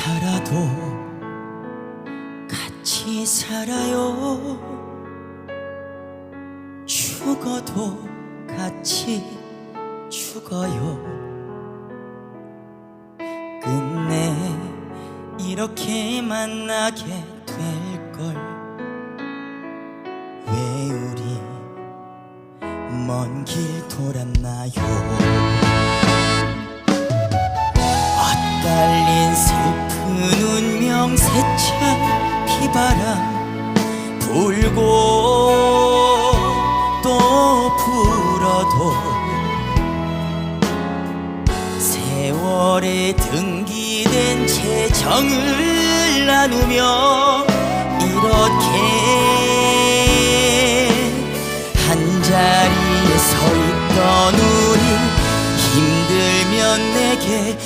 살아도 같이 살아요. 죽어도 같이 죽어요. 끝내 이렇게 만나게 될 걸. 왜 우리 먼 길 돌았나요? 엇갈린 슬 픈 운명 세차 비바람 불고 또 불어도 세월에 등기된 재정을 나누며 이렇게 한 자리에 서 있던 우리 힘들면 내게